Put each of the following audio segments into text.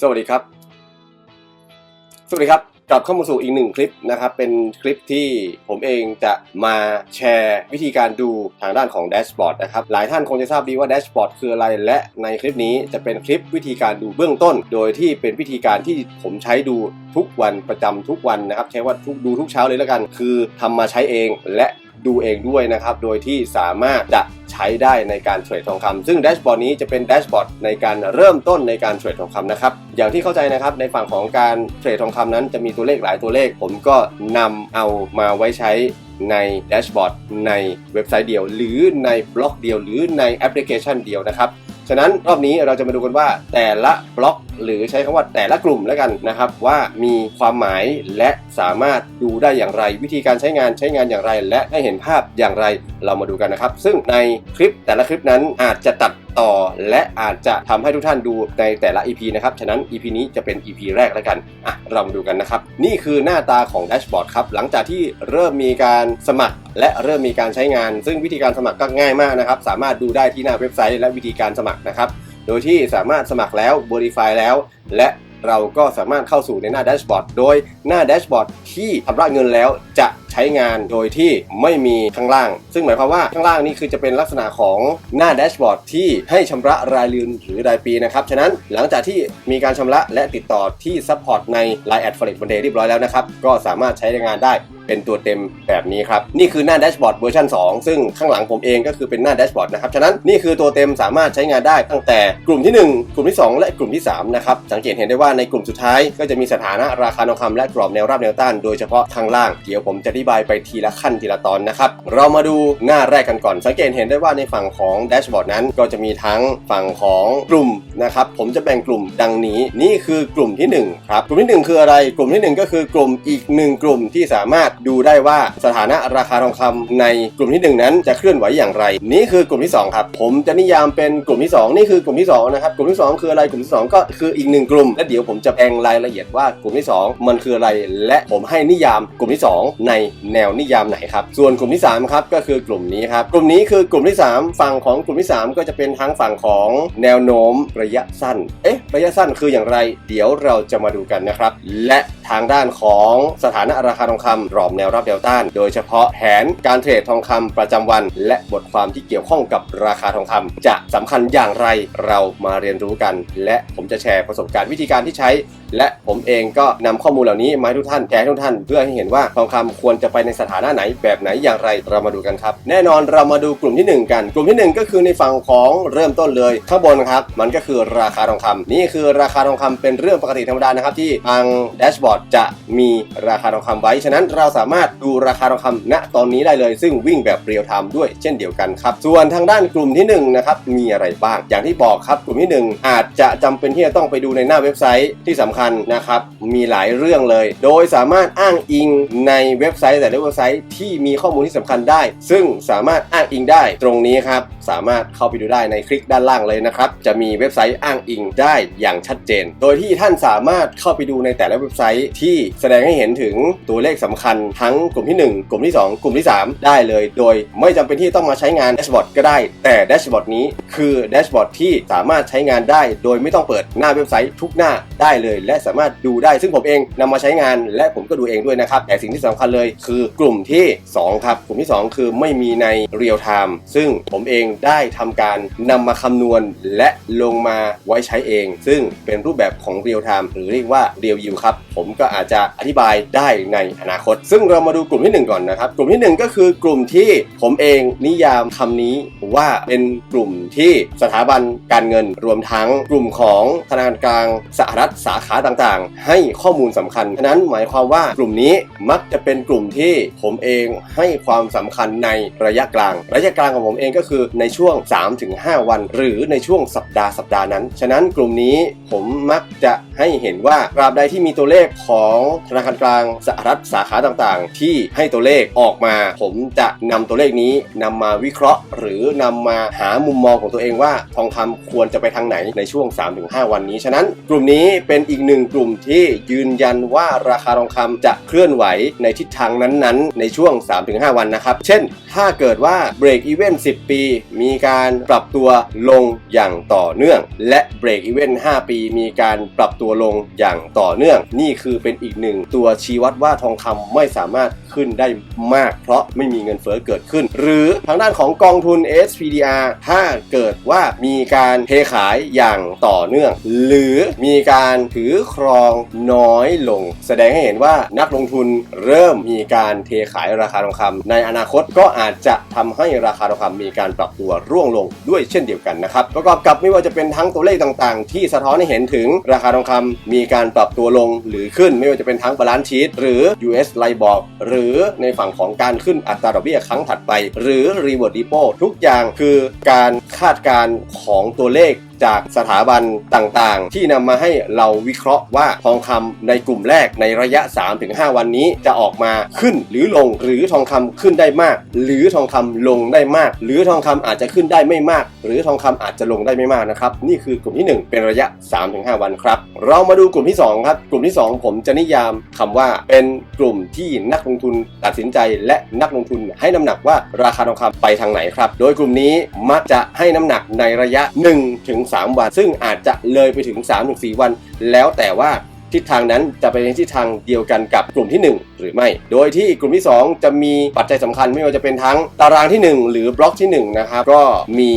สวัสดีครับ สวัสดีครับ กลับเข้ามาสู่อีกหนึ่งคลิปนะครับ เป็นคลิปที่ผมเองจะมาแชร์วิธีการดูทางด้านของแดชบอร์ดนะครับ หลายท่านคงจะทราบดีว่าแดชบอร์ดคืออะไร และในคลิปนี้จะเป็นคลิปวิธีการดูเบื้องต้น โดยที่เป็นวิธีการที่ผมใช้ดูทุกวันประจำทุกวันนะครับ ใช้ว่าทุกดูทุกเช้าเลยแล้วกัน คือทำมาใช้เองและ ดูเองด้วยนะครับ โดยที่สามารถจะใช้ได้ในการเทรดทองคำซึ่งแดชบอร์ดนี้จะเป็นแดชบอร์ดในการเริ่มต้นในการเทรดทองคำนะครับ อย่างที่เข้าใจนะครับในฝั่งของการเทรดทองคำนั้นจะมีตัวเลขหลายตัวเลข ผมก็นำเอามาไว้ใช้ในแดชบอร์ดในเว็บไซต์เดียว หรือในบล็อกเดียว หรือในแอปพลิเคชันเดียวนะครับ ฉะนั้นรอบนี้เราจะมาดูกันว่าแต่ละบล็อกหรือใช้คำว่าแต่ละกลุ่มแล้วกันนะครับ ว่ามีความหมายและสามารถดูได้อย่างไร วิธีการใช้งานใช้งานอย่างไร และให้เห็นภาพอย่างไรเรามาดูกันนะครับ ซึ่งในคลิปแต่ละคลิปนั้นอาจจะตัดต่อ และอาจจะทำให้ทุกท่านดูในแต่ละ EP นะครับ ฉะนั้น EP นี้จะเป็น EP แรกแล้วกันอะเรามาดูกันนะครับ นี่คือหน้าตาของแดชบอร์ดครับหลังจากที่เริ่มมีการสมัคร และเริ่มมีการใช้งาน ซึ่งวิธีการสมัครก็ง่ายมากนะครับ สามารถดูได้ที่หน้าเว็บไซต์และวิธีการสมัครนะครับ โดยที่สามารถสมัครแล้ว Verify แล้ว และเราก็สามารถเข้าสู่ในหน้าแดชบอร์ดโดยหน้าแดชบอร์ดที่ชำระเงินแล้วจะใช้งานโดยที่ไม่มีข้างล่าง ซึ่งหมายความว่าข้างล่างนี่คือจะเป็นลักษณะของหน้าแดชบอร์ดที่ให้ชำระรายเดือนหรือรายปีนะครับ ฉะนั้นหลังจากที่มีการชำระและติดต่อที่ซัพพอร์ตใน Line แอด Forex Monday เรียบร้อยแล้วนะครับ ก็สามารถใช้งานได้ เป็นตัวเต็มแบบนี้ครับ นี่คือหน้าแดชบอร์ดเวอร์ชัน2 ซึ่งข้างหลังผมเองก็คือเป็นหน้าแดชบอร์ดนะครับ ฉะนั้นนี่คือตัวเต็มสามารถใช้งานได้ตั้งแต่กลุ่มที่ 1 กลุ่มที่ 2 และกลุ่มที่3นะครับ สังเกตเห็นได้ว่าในกลุ่มสุดท้ายก็จะมีสถานะราคาทองคำและกรอบแนวรับแนวต้านโดยเฉพาะข้างล่าง เดี๋ยวผมจะอธิบายไปทีละขั้นทีละตอนนะครับ เรามาดูหน้าแรกกันก่อน สังเกตเห็นได้ว่าในฝั่งของแดชบอร์ดนั้นก็จะมีทั้งฝั่งของกลุ่มนะครับผมจะแบ่งกลุ่มดังนี้นี่คือกลุ่มที่หนึ่งครับกลุ่มที่หนึ่งคืออะไรกลุ่มที่หนึ่งก็คือกลุ่มอีกหนึ่งกลุ่มที่สามารถดูได้ว่าสถานะราคาทองคำในกลุ่มที่หนึ่งนั้นจะเคลื่อนไหวอย่างไร นี่คือกลุ่มที่สองครับ ผมจะนิยามเป็นกลุ่มที่สองนี่คือกลุ่มที่สองนะครับ กลุ่มที่สองคืออะไรกลุ่มที่สองก็คืออีกหนึ่งกลุ่ม และเดี๋ยวผมจะแบ่งรายละเอียดว่ากลุ่มที่สองมันคืออะไร และผมให้นิยามกลุ่มที่สองในแนวนิยามไหนครับส่วนกลุ่มที่สามครับก็คือกลุ่มนี้ครับกลุ่มนี้คือกลุ่มที่สามฝั่งของกลุ่มที่สามก็จะเป็นทั้งฝั่งของแนวโน้มระยะสั้นเอ๊ะระยะสั้นคืออย่างไร เดี๋ยวเราจะมาดูกันนะครับและทางด้านของสถานะราคาทองคำรอบแนวรับแนวต้าน โดยเฉพาะแผนการเทรดทองคำประจำวัน และบทความที่เกี่ยวข้องกับราคาทองคำจะสำคัญอย่างไรเรามาเรียนรู้กัน และผมจะแชร์ประสบการณ์วิธีการที่ใช้ และผมเองก็นำข้อมูลเหล่านี้มาให้ทุกท่านแชร์ทุกท่าน เพื่อให้เห็นว่าทองคำควรจะไปในสถานะไหนแบบไหนอย่างไรเรามาดูกันครับ แน่นอนเรามาดูกลุ่มที่หนึ่งกัน กลุ่มที่หนึ่งก็คือในฝั่งของเริ่มต้นเลย ข้างบนครับมันก็คือราคาทองคำนี่คือราคาทองคำเป็นเรื่องปกติธรรมดานะครับที่ทางแดชบอร์ดจะมีราคาทองคำไว้ฉะนั้นเราสามารถดูราคาทองคำณตอนนี้ได้เลย ซึ่งวิ่งแบบเรียลไทม์ด้วยเช่นเดียวกันครับ ส่วนทางด้านกลุ่มที่หนึ่งนะครับมีอะไรบ้าง อย่างที่บอกครับกลุ่มที่หนึ่งอาจจะจำเป็นที่จะต้องไปดูในหน้าเว็บไซต์ที่สำคัญนะครับมีหลายเรื่องเลย โดยสามารถอ้างอิงในเว็บไซต์แต่ละเว็บไซต์ที่มีข้อมูลที่สำคัญได้ ซึ่งสามารถอ้างอิงได้ตรงนี้ครับสามารถเข้าไปดูได้ในคลิกด้านล่างเลยนะครับจะมีเว็บไซต์อ้างอิงได้อย่างชัดเจน โดยที่ท่านสามารถเข้าไปดูในแต่ละเว็บไซต์ที่แสดงให้เห็นถึงตัวเลขสำคัญทั้งกลุ่มที่ 1 กลุ่มที่ 2 กลุ่มที่ 3 ได้เลย โดยไม่จำเป็นที่ต้องมาใช้งานแดชบอร์ดก็ได้ แต่แดชบอร์ดนี้คือแดชบอร์ดที่สามารถใช้งานได้ โดยไม่ต้องเปิดหน้าเว็บไซต์ทุกหน้าได้เลย และสามารถดูได้ ซึ่งผมเองนำมาใช้งานและผมก็ดูเองด้วยนะครับ แต่สิ่งที่สำคัญเลยคือกลุ่มที่ 2 ครับ กลุ่มที่ 2 คือไม่มีในเรียลไทม์ซึ่งผมเองได้ทำการนำมาคำนวณและลงมาไว้ใช้เอง ซึ่งเป็นรูปแบบของเรียลไทม์หรือเรียกว่าเรียลยิวครับผมก็อาจจะอธิบายได้ในอนาคตซึ่งเรามาดูกลุ่มที่ 1 ก่อนนะครับ กลุ่มที่ 1 ก็คือกลุ่มที่ผมเองนิยามคำนี้ว่าเป็นกลุ่มที่สถาบันการเงินรวมทั้งกลุ่มของธนาคารกลางสหรัฐสาขาต่างๆ ให้ข้อมูลสำคัญฉะนั้นหมายความว่ากลุ่มนี้มักจะเป็นกลุ่มที่ผมเองให้ความสำคัญในระยะกลาง ระยะกลางของผมเองก็คือในช่วง 3-5 วัน หรือในช่วงสัปดาห์สัปดาห์นั้น ฉะนั้นกลุ่มนี้ผมมักจะให้เห็นว่าตราบใดที่มีตัวเลขของธนาคารกลางสหรัฐสาขาต่างๆที่ให้ตัวเลขออกมา ผมจะนำตัวเลขนี้นำมาวิเคราะห์ หรือนำมาหามุมมองของตัวเองว่าทองคำควรจะไปทางไหนในช่วง 3-5 วันนี้ ฉะนั้นกลุ่มนี้เป็นอีกหนึ่งกลุ่มที่ยืนยันว่าราคาทองคำจะเคลื่อนไหวในทิศทางนั้นๆ ในช่วง 3-5 วันนะครับ เช่น ถ้าเกิดว่า Break Even 10 ปี มีการปรับตัวลงอย่างต่อเนื่อง และ Break Even 5ปี มีการปรับตัวลงอย่างต่อเนื่อง นี่คือเป็นอีกหนึ่งตัวชี้วัดว่าทองคำไม่สามารถขึ้นได้มาก เพราะไม่มีเงินเฟ้อเกิดขึ้น หรือทางด้านของกองทุน SPDR ถ้าเกิดว่ามีการเทขายอย่างต่อเนื่อง หรือมีการถือครองน้อยลง แสดงให้เห็นว่านักลงทุนเริ่มมีการเทขายราคาทองคำในอนาคตก็อาจจะทำให้ราคาทองคำมีการปรับตัวร่วงลงด้วยเช่นเดียวกันนะครับประกอบกับไม่ว่าจะเป็นทั้งตัวเลขต่างๆ ที่สะท้อนให้เห็นถึงราคาทองคำมีการปรับตัวลงหรือขึ้นไม่ว่าจะเป็นทั้งบาลานซ์ชีตหรือ US l i b o r หรือในฝั่งของการขึ้นอัตราดอกเบี้ยครั้งถัดไป หรือ Reward Repo ทุกอย่างคือการคาดการณ์ของตัวเลขจากสถาบันต่างๆ ที่นำมาให้เราวิเคราะห์ว่าทองคำในกลุ่มแรกในระยะ 3-5 วันนี้จะออกมาขึ้นหรือลงหรือทองคำขึ้นได้มาก หรือทองคำลงได้มาก หรือทองคำอาจจะขึ้นได้ไม่มาก หรือทองคำอาจจะลงได้ไม่มากนะครับนี่คือกลุ่มที่ 1 เป็นระยะ 3-5 วันครับ เรามาดูกลุ่มที่2ครับกลุ่มที่ 2 ผมจะนิยามคำว่าเป็นกลุ่มที่นักลงทุนตัดสินใจ และนักลงทุนให้น้ำหนักว่าราคาทองคำไปทางไหนครับโดยกลุ่มนี้มักจะให้น้ำหนักในระยะ1ถึง3 วัน ซึ่งอาจจะเลยไปถึง 3-4 วัน แล้วแต่ว่าทิศทางนั้นจะไปในทิศทางเดียวกันกับกลุ่มที่ 1 หรือไม่ โดยที่กลุ่มที่ 2 จะมีปัจจัยสำคัญไม่ว่าจะเป็นทั้งตารางที่ 1 หรือบล็อกที่1นะครับก็มี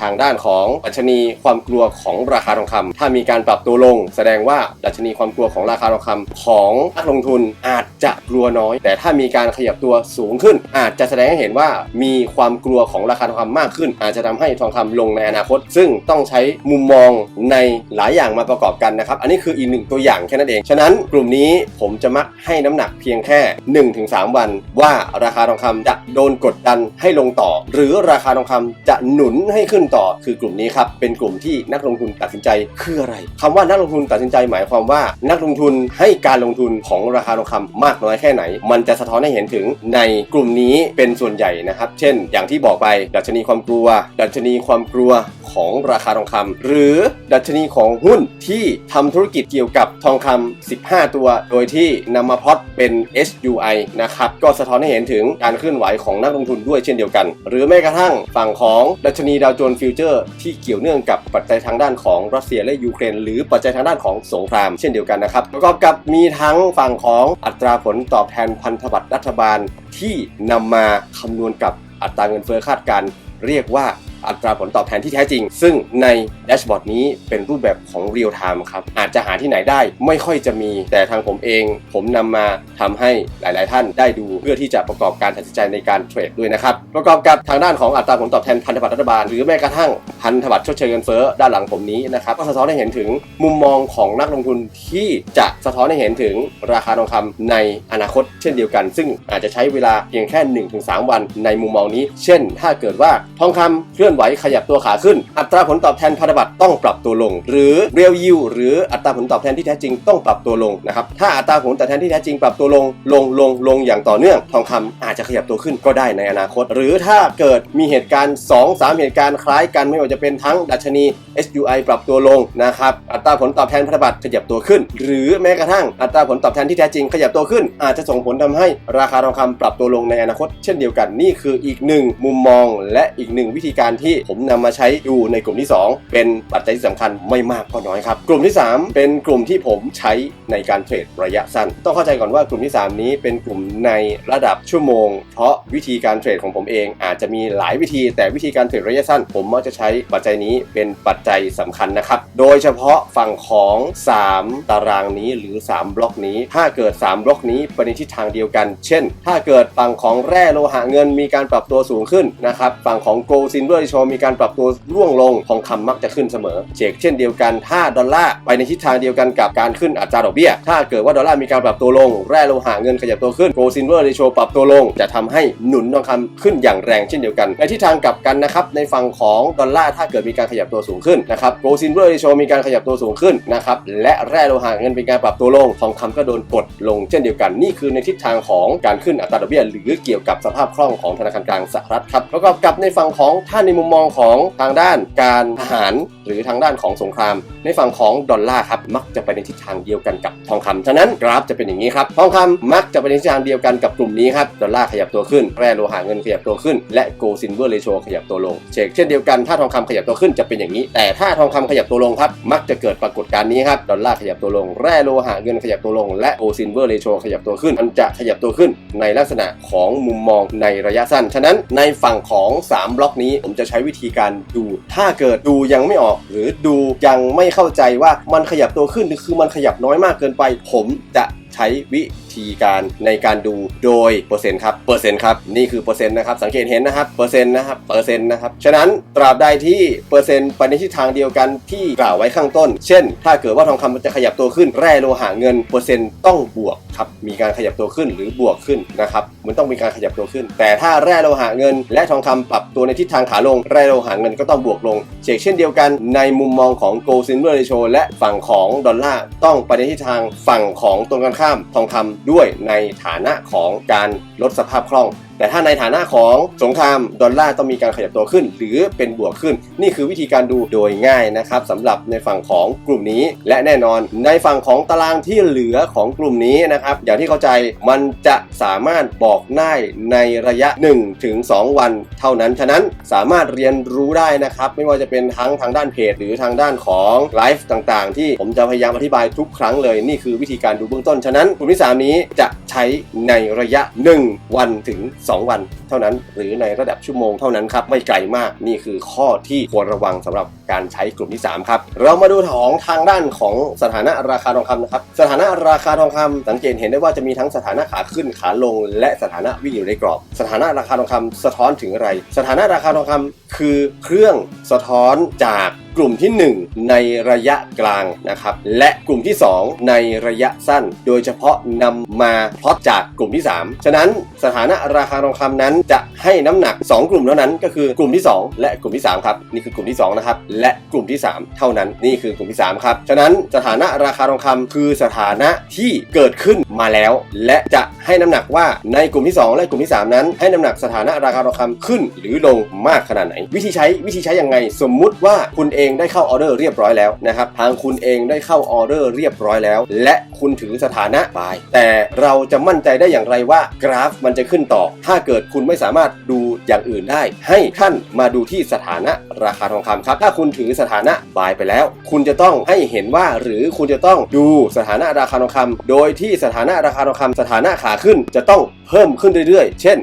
ทางด้านของดัชนีความกลัวของราคาทองคำถ้ามีการปรับตัวลง แสดงว่าดัชนีความกลัวของราคาทองคำของนักลงทุนอาจจะกลัวน้อย แต่ถ้ามีการขยับตัวสูงขึ้น อาจจะแสดงให้เห็นว่ามีความกลัวของราคาทองคำมากขึ้น อาจจะทำให้ทองคำลงในอนาคต ซึ่งต้องใช้มุมมองในหลายอย่างมาประกอบกันนะครับ อันนี้คืออีกหนึ่งตัวอย่างแค่นั้นเอง ฉะนั้นกลุ่มนี้ผมจะมักให้น้ำหนักเพียงแค่ 1-3 วัน ว่าราคาทองคำจะโดนกดดันให้ลงต่อ หรือราคาทองคำจะหนุนให้ขึ้นต่อคือกลุ่มนี้ครับเป็นกลุ่มที่นักลงทุนตัดสินใจคืออะไรคำว่านักลงทุนตัดสินใจหมายความว่า นักลงทุนให้การลงทุนของราคาทองคำมากน้อยแค่ไหน มันจะสะท้อนให้เห็นถึงในกลุ่มนี้เป็นส่วนใหญ่นะครับ เช่น อย่างที่บอกไปดัชนีความกลัว ดัชนีความกลัวของราคาทองคำหรือดัชนีของหุ้นที่ทำธุรกิจเกี่ยวกับทองคำ15 ตัว โดยที่นำมาพล็อตเป็น SUI นะครับก็สะท้อนให้เห็นถึงการเคลื่อนไหวของนักลงทุนด้วยเช่นเดียวกัน หรือแม้กระทั่งฝั่งของดัชนีดาวโจนส์ฟิวเจอร์ที่เกี่ยวเนื่องกับปัจจัยทางด้านของรัสเซียและยูเครน หรือปัจจัยทางด้านของสงคราม เช่นเดียวกันนะครับประกอบกับมีทั้งฝั่งของอัตราผลตอบแทนพันธบัตรรัฐบาลที่นำมาคำนวณกับอัตราเงินเฟ้อคาดการเรียกว่า อัตราผลตอบแทนที่แท้จริง ซึ่งในแดชบอร์ดนี้เป็นรูปแบบของเรียลไทม์ครับ อาจจะหาที่ไหนได้ไม่ค่อยจะมี แต่ทางผมเอง ผมนำมาทำให้หลาย ๆ ท่านได้ดู เพื่อที่จะประกอบการตัดสินใจในการเทรดด้วยนะครับ ประกอบกับทางด้านของอัตราผลตอบแทนพันธบัตรรัฐบาล หรือแม้กระทั่งพันธบัตรชดเชยเงินเฟ้อด้านหลังผมนี้นะครับก็สะท้อนให้เห็นถึงมุมมองของนักลงทุนที่จะสะท้อนให้เห็นถึงราคาทองคำในอนาคตเช่นเดียวกัน ซึ่งอาจจะใช้เวลาเพียงแค่ 1-3 วันในมุมมองนี้ เช่น ถ้าเกิดว่าทองคำเคลื่อนไหวขยับตัวขาขึ้น อัตราผลตอบแทนพันธบัตรต้องปรับตัวลง หรือเรียลยิวหรืออัตราผลตอบแทนที่แท้จริงต้องปรับตัวลงนะครับถ้าอัตราผลตอบแทนที่แท้จริงปรับตัวลงลงลงลงอย่างต่อเนื่องทองคำอาจจะขยับตัวขึ้นก็ได้ในอนาคต หรือถ้าเกิดมีเหตุการณ์ 2-3 เหตุการณ์คล้ายกันไม่ว่าจะเป็นทั้งดัชนี SUI ปรับตัวลงนะครับอัตราผลตอบแทนพันธบัตรขยับตัวขึ้น หรือแม้กระทั่งอัตราผลตอบแทนที่แท้จริงขยับตัวขึ้น อาจจะส่งผลทำให้ราคาทองคำปรับตัวลงในอนาคต เช่นเดียวกันนี่คืออีกหนึ่งมุมมอง และอีกหนึ่งวิธีการที่ผมนำมาใช้ดูในกลุ่มที่ 2 เป็นปัจจัยที่สำคัญไม่มากก็น้อยครับ กลุ่มที่ 3 เป็นกลุ่มที่ผมใช้ในการเทรดระยะสั้น ต้องเข้าใจก่อนว่ากลุ่มที่ 3 นี้เป็นกลุ่มในระดับชั่วโมง เพราะวิธีการเทรดของผมเองอาจจะมีหลายวิธี แต่วิธีการเทรดระยะสั้น ผมมักจะใช้ปัจจัยนี้เป็นปัจจัยสำคัญนะครับ โดยเฉพาะฝั่งของ 3 ตารางนี้หรือ 3 บล็อกนี้ ถ้าเกิด 3 บล็อกนี้ไปในทิศทางเดียวกัน เช่น ถ้าเกิดฝั่งของแร่โลหะเงินมีการปรับตัวสูงขึ้นนะครับฝั่งของโกลซินเวอร์โชมีการปรับตัวร่วงลงทองคำมักจะขึ้นเสมอเชกเช่นเดียวกันถ้าดอลลาร์ไปในทิศทางเดียวกันกับการขึ้นอัตราดอกเบี้ย ถ้าเกิดว่าดอลลาร์มีการปรับตัวลง แร่โลหะเงินขยับตัวขึ้นโกลซินเวอร์เรโชปรับตัวลง จะทำให้หนุนทองคำขึ้นอย่างแรงเช่นเดียวกัน ในทิศทางกลับกันนะครับในฝั่งของดอลลาร์ถ้าเกิดมีการขยับตัวสูงขึ้นนะครับโกลซินเวอร์เรโชมีการขยับตัวสูงขึ้นนะครับและแร่โลหะเงินเป็นการปรับตัวลงทองคำก็โดนกดลงเช่นเดียวกันนี่คือในทิศทางของการขึ้นอัตราดอกเบี้ย หรือเกี่ยวกับสภาพคล่องของธนาคารกลางสหรัฐครับประกอบกับในฝั่งของถ้าในมุมมองของทางด้านการทหารหรือทางด้านของสงคราม ในฝั่งของดอลลาร์ครับมักจะไปในทิศทางเดียวกันกับทองคำฉะนั้นกราฟจะเป็นอย่างนี้ครับทองคำมักจะไปในทิศทางเดียวกันกับกลุ่มนี้ครับดอลลาร์ขยับตัวขึ้นแร่โลหะเงินขยับตัวขึ้น และโกลซินเวอร์เรโชขยับตัวลงเชกเช่นเดียวกันถ้าทองคำขยับตัวขึ้นจะเป็นอย่างนี้ แต่ถ้าทองคำขยับตัวลงครับมักจะเกิดปรากฏการณ์นี้ครับดอลลาร์ขยับตัวลงแร่โลหะเงินขยับตัวลง และโกลซินเวอร์เรโชขยับตัวขึ้นมันจะขยับตัวขึ้นในลักษณะของมุมมองในระยะสั้น ฉะนั้นในฝั่งของ 3 บล็อกนี้ผมจะใช้วิธีการดู ถ้าเกิดดูยังไม่ออก หรือดูยังไม่เข้าใจว่ามันขยับตัวขึ้นหรือคือมันขยับน้อยมากเกินไป ผมจะใช้วิ ธีการในการดูโดยเปอร์เซ็นต์ครับเปอร์เซ็นต์ครับนี่คือเปอร์เซ็นต์นะครับสังเกตเห็นนะครับเปอร์เซ็นต์นะครับเปอร์เซ็นต์นะครับฉะนั้นตราบใดที่เปอร์เซ็นต์ไปในทิศทางเดียวกันที่กล่าวไว้ข้างต้น เช่น ถ้าเกิดว่าทองคำมันจะขยับตัวขึ้นแร่โลหะเงินเปอร์เซ็นต์ต้องบวกครับมีการขยับตัวขึ้นหรือบวกขึ้นนะครับมันต้องมีการขยับตัวขึ้น แต่ถ้าแร่โลหะเงิน และทองคำปรับตัวในทิศทางขาลงแร่โลหะเงินก็ต้องบวกลงเชกเช่นเดียวกันในมุมมองของ gold silver ratio และฝั่งของดอลลาร์ต้องไปในทิศทางฝั่งของตรงกันข้ามทองคำด้วยในฐานะของการลดสภาพคล่อง แต่ถ้าในฐานะของสงครามดอลลาร์ต้องมีการขยับตัวขึ้น หรือเป็นบวกขึ้น นี่คือวิธีการดูโดยง่ายนะครับสำหรับในฝั่งของกลุ่มนี้ และแน่นอนในฝั่งของตารางที่เหลือของกลุ่มนี้นะครับอย่างที่เข้าใจมันจะสามารถบอกได้ในระยะ 1-2ถึงวัน เท่านั้นฉะนั้นสามารถเรียนรู้ได้นะครับไม่ว่าจะเป็นทั้งทางด้านเพจ หรือทางด้านของไลฟ์ต่างๆ ที่ผมจะพยายามอธิบายทุกครั้งเลย นี่คือวิธีการดูเบื้องต้นฉะนั้นกลุ่มที่ 3 นี้จะใช้ในระยะ 1 วันถึง2 วันเท่านั้น หรือในระดับชั่วโมงเท่านั้นครับไม่ไกลมากนี่คือข้อที่ควรระวังสำหรับการใช้กลุ่มที่ 3 ครับ เรามาดูของทางด้านของสถานะราคาทองคำนะครับสถานะราคาทองคำสังเกตเห็นได้ว่าจะมีทั้งสถานะขาขึ้นขาลง และสถานะวิ่งอยู่ในกรอบ สถานะราคาทองคำสะท้อนถึงอะไร สถานะราคาทองคำคือเครื่องสะท้อนจาก กลุ่มที่ 1 ในระยะกลางนะครับ และกลุ่มที่ 2 ในระยะสั้น โดยเฉพาะนำมาพลอตจากกลุ่มที่ 3 ฉะนั้นสถานะราคาทองคำนั้นจะให้น้ำหนัก 2 กลุ่มเท่านั้นก็คือกลุ่มที่ 2 และกลุ่มที่3ครับนี่คือกลุ่มที่2นะครับและกลุ่มที่ 3 เท่านั้นนี่คือกลุ่มที่ 3 ครับ ฉะนั้นสถานะราคาทองคำคือสถานะที่เกิดขึ้นมาแล้ว และจะให้น้ำหนักว่าในกลุ่มที่ 2 และกลุ่มที่ 3 นั้น ให้น้ำหนักสถานะราคาทองคำขึ้น หรือลงมากขนาดไหน วิธีใช้วิธีใช้ยังไง สมมุติว่าคุณเององได้เข้าออเดอร์เรียบร้อยแล้วนะครับทางคุณเองได้เข้าออเดอร์เรียบร้อยแล้ว และคุณถือสถานะบาย แต่เราจะมั่นใจได้อย่างไรว่ากราฟมันจะขึ้นต่อ ถ้าเกิดคุณไม่สามารถดูอย่างอื่นได้ ให้ท่านมาดูที่สถานะราคาทองคำครับ ถ้าคุณถือสถานะบายไปแล้ว คุณจะต้องให้เห็นว่าหรือคุณจะต้องดูสถานะราคาทองคำโดยที่สถานะราคาทองคำสถานะขาขึ้นจะต้อง เพิ่มขึ้นเรื่อยๆ เช่น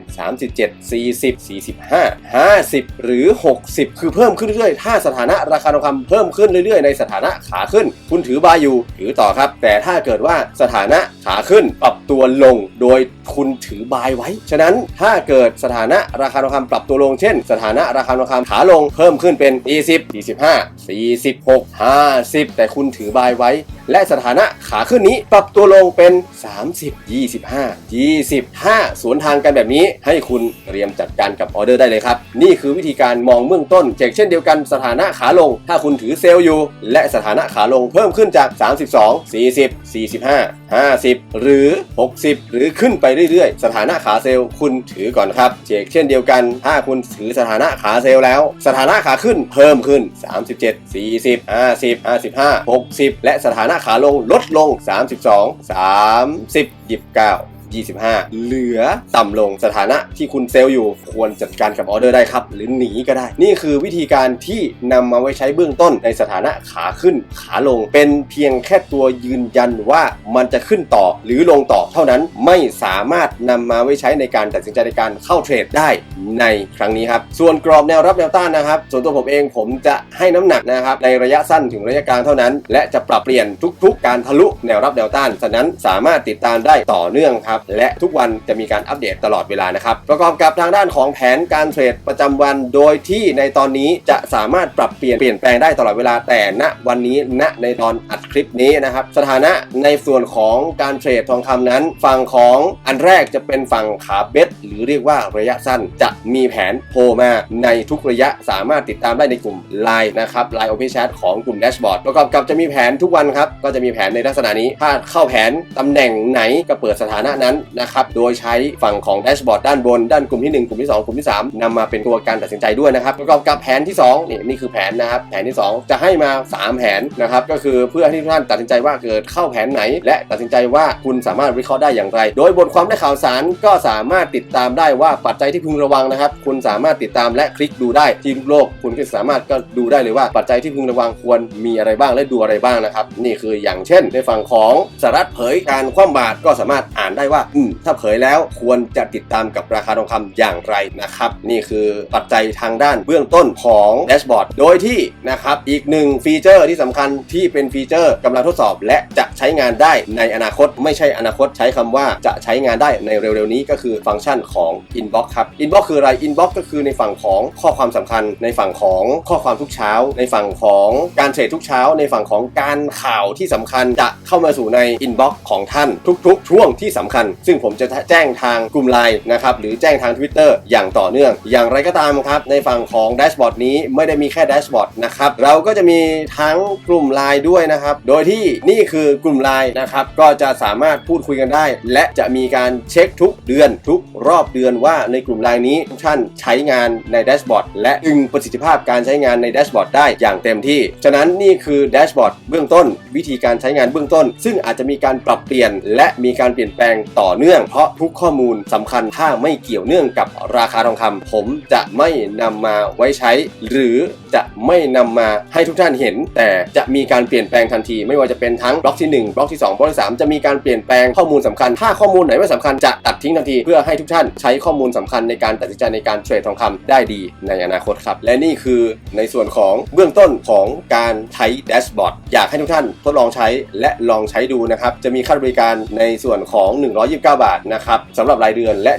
37 40 45 50 หรือ 60 คือเพิ่มขึ้นเรื่อยๆ ถ้าสถานะราคาทองคำเพิ่มขึ้นเรื่อยๆ ในสถานะขาขึ้น คุณถือบายอยู่ถือต่อครับ แต่ถ้าเกิดว่าสถานะขาขึ้นปรับตัวลงโดยคุณถือบายไว้ ฉะนั้นถ้าเกิดสถานะราคาทองคำปรับตัวลง เช่น สถานะราคาทองคำขาลงเพิ่มขึ้นเป็น40 45 46 50 แต่คุณถือบายไว้และสถานะขาขึ้นนี้ปรับตัวลงเป็น 30 25 25 สวนทางกันแบบนี้ให้คุณเตรียมจัดการกับออเดอร์ได้เลยครับ นี่คือวิธีการมองเบื้องต้นเช่นเดียวกันสถานะขาลง ถ้าคุณถือเซลล์อยู่ และสถานะขาลงเพิ่มขึ้นจาก 32 40 45 50 หรือ 60 หรือขึ้นไปเรื่อยๆ สถานะขาเซลล์คุณถือก่อนครับเชกเช่นเดียวกัน ถ้าคุณถือสถานะขาเซลล์แล้ว สถานะขาขึ้นเพิ่มขึ้น 37 40 50 55 60 และสถานะขาลงลดลง 32 30 29 25 เหลือต่ำลงสถานะที่คุณเซลล์อยู่ควรจัดการกับออเดอร์ได้ครับ หรือหนีก็ได้ นี่คือวิธีการที่นำมาไว้ใช้เบื้องต้นในสถานะขาขึ้นขาลง เป็นเพียงแค่ตัวยืนยันว่ามันจะขึ้นต่อหรือลงต่อเท่านั้นไม่สามารถนำมาไว้ใช้ในการตัดสินใจในการเข้าเทรดได้ในครั้งนี้ครับ ส่วนกรอบแนวรับแนวต้านนะครับ ส่วนตัวผมเองผมจะให้น้ำหนักนะครับในระยะสั้นถึงระยะกลางเท่านั้น และจะปรับเปลี่ยนทุกๆ การทะลุแนวรับแนวต้านฉะนั้นสามารถติดตามได้ต่อเนื่องครับและทุกวันจะมีการอัปเดตตลอดเวลานะครับประกอบกับทางด้านของแผนการเทรดประจำวัน โดยที่ในตอนนี้จะสามารถปรับเปลี่ยนเปลี่ยนแปลงได้ตลอดเวลาแต่ณวันนี้ณในตอนอัดคลิปนี้นะครับสถานะในส่วนของการเทรดทองคำนั้น ฝั่งของอันแรกจะเป็นฝั่งขาเบสหรือเรียกว่าระยะสั้นจะมีแผนโผล่มาในทุกระยะสามารถติดตามได้ในกลุ่ม Line นะครับ Line Open Chat ของกลุ่ม Dashboard ประกอบกับจะมีแผนทุกวันครับก็จะมีแผนในลักษณะนี้ถ้าเข้าแผนตำแหน่งไหนก็เปิดสถานะนั้นนะครับโดยใช้ฝั่งของแดชบอร์ดด้านบน ด้านกลุ่มที่ 1 กลุ่มที่ 2 กลุ่มที่ 3นำมาเป็นตัวการตัดสินใจด้วยนะครับประกอบกับแผนที่2นี่นี่คือแผนนะครับแผนที่ 2 จะให้มา 3 แผนนะครับก็คือเพื่อให้ทุกท่านตัดสินใจว่าเกิดเข้าแผนไหน และตัดสินใจว่าคุณสามารถวิเคราะห์ได้อย่างไร โดยบทความและข่าวสารก็สามารถติดตามได้ว่าปัจจัยที่พึงระวังนะครับคุณสามารถติดตามและคลิกดูได้ที่โลก คุณก็สามารถก็ดูได้เลยว่าปัจจัยที่พึงระวังควรมีอะไรบ้างและดูอะไรบ้างนะครับนี่คืออย่างเช่น ในฝั่งของสหรัฐเผยการคว่ำบาตรก็สามารถอ่านได้ว่าอืมถ้าเผยแล้วควรจะติดตามกับราคาทองคำอย่างไรนะครับ นี่คือปัจจัยทางด้านเบื้องต้นของแดชบอร์ดโดยที่นะครับอีกหนึ่งฟีเจอร์ที่สำคัญที่เป็นฟีเจอร์กำลังทดสอบ และจะใช้งานได้ในอนาคต ไม่ใช่อนาคตใช้คำว่าจะใช้งานได้ในเร็วๆนี้ก็คือฟังก์ชันของ Inbox ครับ Inbox คืออะไร Inbox ก็คือในฝั่งของข้อความสำคัญ ในฝั่งของข้อความทุกเช้า ในฝั่งของการเทรดทุกเช้า ในฝั่งของการข่าวที่สำคัญจะเข้ามาสู่ใน Inbox ของท่านทุก ๆ ช่วงที่สำคัญซึ่งผมจะแจ้งทางกลุ่มไลน์นะครับหรือแจ้งทาง Twitter อย่างต่อเนื่อง อย่างไรก็ตามครับ ในฝั่งของแดชบอร์ดนี้ไม่ได้มีแค่แดชบอร์ดนะครับเราก็จะมีทั้งกลุ่มไลน์ด้วยนะครับ โดยที่นี่คือกลุ่มไลน์นะครับก็จะสามารถพูดคุยกันได้ และจะมีการเช็คทุกเดือนทุกรอบเดือนว่าในกลุ่มไลน์นี้ทุกท่านใช้งานในแดชบอร์ดและดึงประสิทธิภาพการใช้งานในแดชบอร์ดได้อย่างเต็มที่ ฉะนั้นนี่คือแดชบอร์ดเบื้องต้น วิธีการใช้งานเบื้องต้น ซึ่งอาจจะมีการปรับเปลี่ยนและมีการเปลี่ยนแปลงต่อเนื่อง เพราะทุกข้อมูลสำคัญถ้าไม่เกี่ยวเนื่องกับราคาทองคำผมจะไม่นำมาไว้ใช้ หรือจะไม่นำมาให้ทุกท่านเห็น แต่จะมีการเปลี่ยนแปลงทันที ไม่ว่าจะเป็นทั้งบล็อกที่1บล็อกที่2บล็อกที่3จะมีการเปลี่ยนแปลงข้อมูลสำคัญ ถ้าข้อมูลไหนไม่สำคัญจะตัดทิ้งทันที เพื่อให้ทุกท่านใช้ข้อมูลสำคัญในการตัดสินใจในการเทรดทองคำได้ดีในอนาคตครับและนี่คือในส่วนของเบื้องต้นของการใช้แดชบอร์ดอยากให้ทุกท่านทดลองใช้และลองใช้ดูนะครับจะมีค่าบริการในส่วนของ129 บาทนะครับสำหรับรายเดือนและ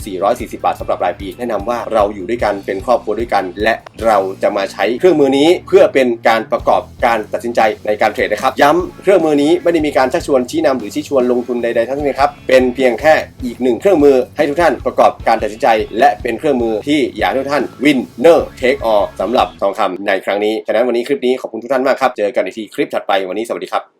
1,440 บาทสำหรับรายปี แนะนำว่าเราอยู่ด้วยกันเป็นครอบครัวด้วยกัน และเราจะมาใช้เครื่องมือนี้เพื่อเป็นการประกอบการตัดสินใจในการเทรดนะครับ ย้ำเครื่องมือนี้ไม่ได้มีการชักชวนชี้นำหรือชี้ชวนลงทุนใดๆทั้งสิ้นครับเป็นเพียงแค่อีกหนึ่งเครื่องมือให้ทุกท่านประกอบการตัดสินใจ และเป็นเครื่องมือที่อยากให้ทุกท่าน winner take all สำหรับทองคำในครั้งนี้ฉะนั้นวันนี้คลิปนี้ขอบคุณทุกท่านมากครับเจอกันอีกทีคลิปถัดไปวันนี้สวัสดีครับ